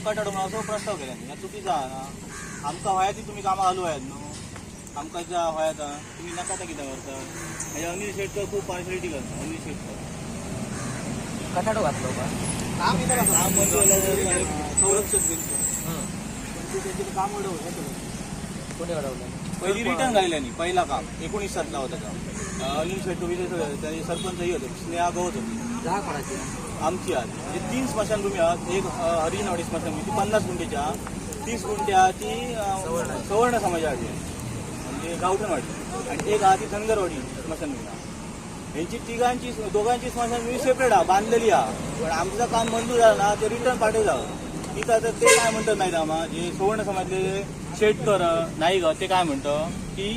कटाडून असो प्रस्ताव केला या चुकीचा हा ना. आमकां होया ती तुम्ही कामां घालू आहेत न्हू आमकां ज्या होया ता तुम्ही नाका त्या कित्याक करता म्हणजे अनिल शेटकर खूप पार्शलिटी करता अनिल शेटकर कटाडो घातलो काम किती काम मंजूर झालं संरक्षक ते त्याचे काम अडवलं कोणी अडवलं? पहिली रिटर्न घालल्यानी पहिला काम. एकोणीसातला होता काम अनिल शेट्टी विजय सगळे त्याचे सरपंच ही होते स्नेहा गवत होती. दहा कोणाची? आमची आज. म्हणजे तीन स्मशानभूमी आहेत एक अं, हरिजनवाडी स्मशानभूमी ती पन्नास गुंठेच्या तीस गुंठ्याची अं, सवर्ण. समाजाची आहे. म्हणजे गावठणवाडी. आणि एक आहे ती धनगरवाडी स्मशानभूमी यांची तिघांची दोघांची स्मशानभूमी सेपरेट हा बांधलेली हा पण आमचं काम मंजूर झालं ना ते रिटर्न पाठवलं. जावं तिथं आता ते काय म्हणतात नाही आम्हा? जे सुवर्ण समाजले शेटकर नाईक ते काय म्हणतं? की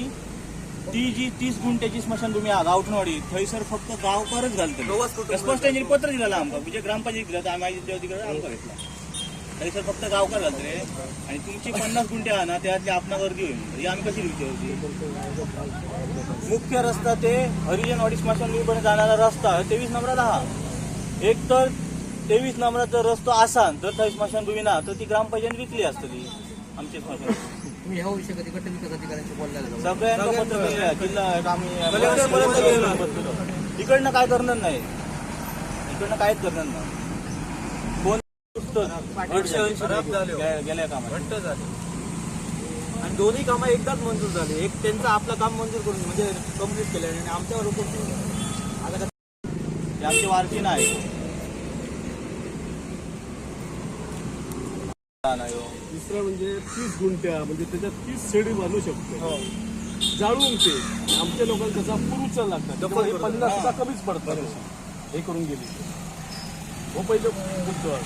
ती जी तीस गुंठ्याची स्मशानभूमी हा गावठणवाडी थंयसर फक्त गावकारच घालतले. स्पष्ट त्यांनी पत्र दिलेलं आमकां. म्हणजे ग्रामपंचायत दिलं देव तिकडे आमकां घेतला. थंयसर फक्त गावकार घालतले. आणि तुमची पन्नास गुंठे हा ना त्यातली आपणा गर्दी होईल. ही आम्ही कशी दिवची होती? मुख्य रस्ता ते हरिजनवाडी स्मशानभूमीपर्यंत जाणारा रस्ता तेवीस नंबराला हा. एक तर तेवीस नंबरात जर रस्तो आसान तर थंय स्मशानभूमी ना तर ती ग्रामपंचायत विकली असतली आमची स्मशानभूमी तुम्ही ह्या विषय कधी गट विकास अधिकाऱ्यांशी बोललेला सगळ्यांना पत्र केलं जिल्हा आम्ही कलेक्टरपर्यंत गेलो पत्र. इकडनं काय करणार नाही. इकडनं काहीच करणार नाही. कोण गे- गेल्या कामात. आणि दोन्ही कामं एकदाच मंजूर झाली. एक त्यांचं आपलं काम मंजूर करून म्हणजे कंप्लीट केलं आणि आमच्यावर आता हे आमची नाही नाही हो. दुसरं म्हणजे तीस गुंट्या म्हणजे त्याच्यात तीस शेडी बांधू शकतो. जाळून ते आमच्या लोकांना त्याचा पुरुचा लागतात. हे पन्नास सुद्धा कमीच पडतात. हे करून गेली. हो पहिलं मुद्दा